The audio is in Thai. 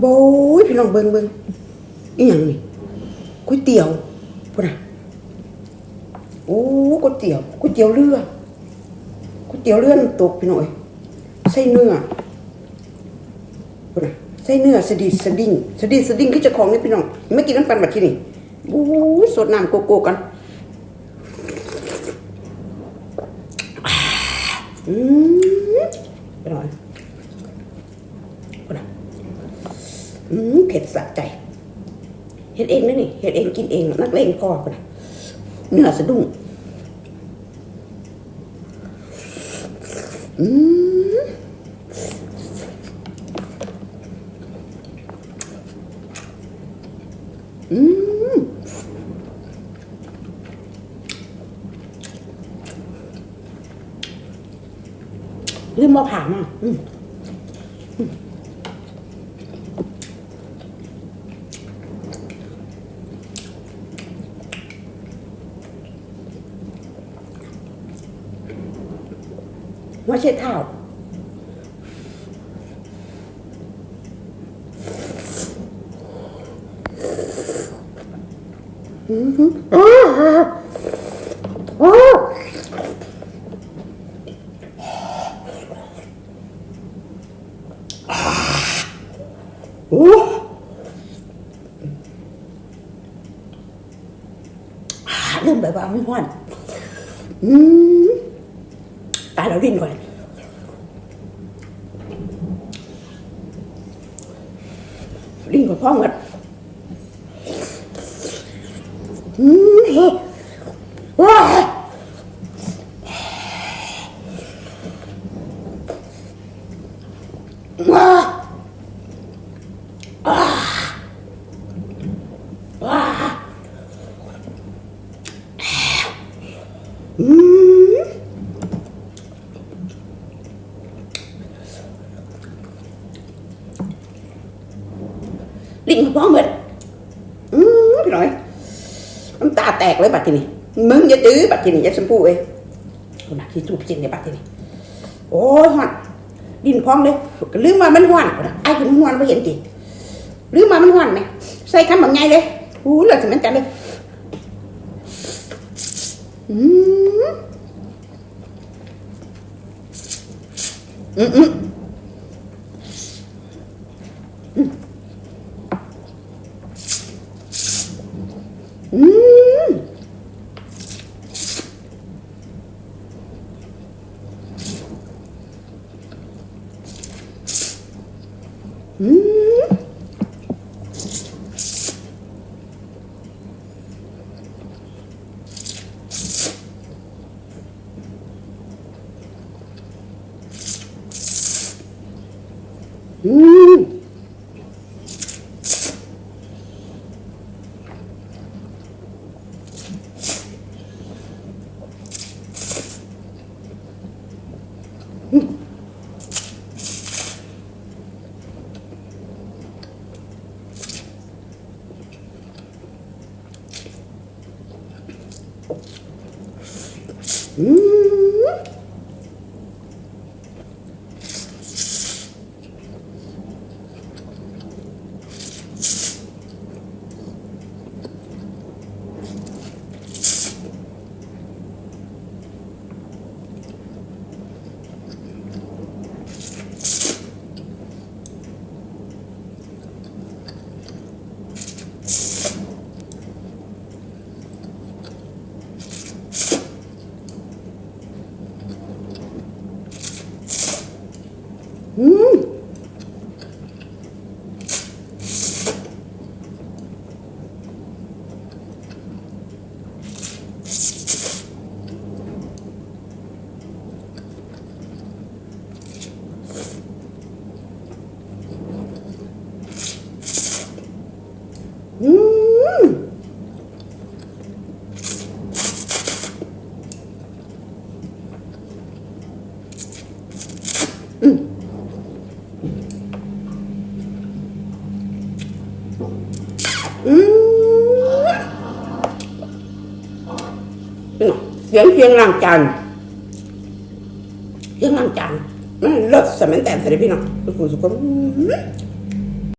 โบยพี่น้องเบิ่งเบิ่งอีหยังนี่ก๋วยเตี๋ยวพุ่นน่ะโอ้ก๋วยเตี๋ยวก๋วยเตี๋ยวเรือก๋วยเตี๋ยวเรือน้ำตกพี่น้องเอ้ยใส่เนื้อพุ่นน่ะใส่เนื้อสดิสดิ้งสดิสดิ้งคือเจ้าของนี่พี่น้องไม่กินน้ำกันบัดที่นี่โอ้ยสดน้ำโกโก้กันอืมไปหน่อยก่อนนะ อืมเผ็ดสะใจเฮ็ดเองนะนี่เฮ็ดเองกินเอง นักเลงก็ก่อนนะเนื้อสะดุ้งอืมอืมลืมมาผ่ามาอืม ว่าเช็ดเท้าอือหืออ้าวอ้าโอ้อาเริ่มแบบว่าไม่ห้อนอืม ตายแล้วรินก่อนรินก่อนพ่อหมดอืมเฮ้ยว้าว้าว้าว้าอืม ลิ้นพ่อเหมือนอืมหน่อยน้ำตาแตกเลยบัดทีนี้มึงอย่าตื้อบัดทีนี้ย่าชมพูเอ้ยคนน่ะที่จูบจินในบัดทีนี้โอ้ยหอนดินพองเลยก็ลืมว่ามันหอนไอ้คือมันหอนไม่เห็นจีลืมว่ามันหอนไหมใส่คำแบบไงเลยอู้เลยถึงมันกันเลยอืมอืม อืมอื ม อืมอืม อืมอืมอืมอืมนี่ เสียงเพียงล้างจานเพียงล้างจานมันเลิศสมัยแต่ใส่ได้พี่น้องคุณสุขม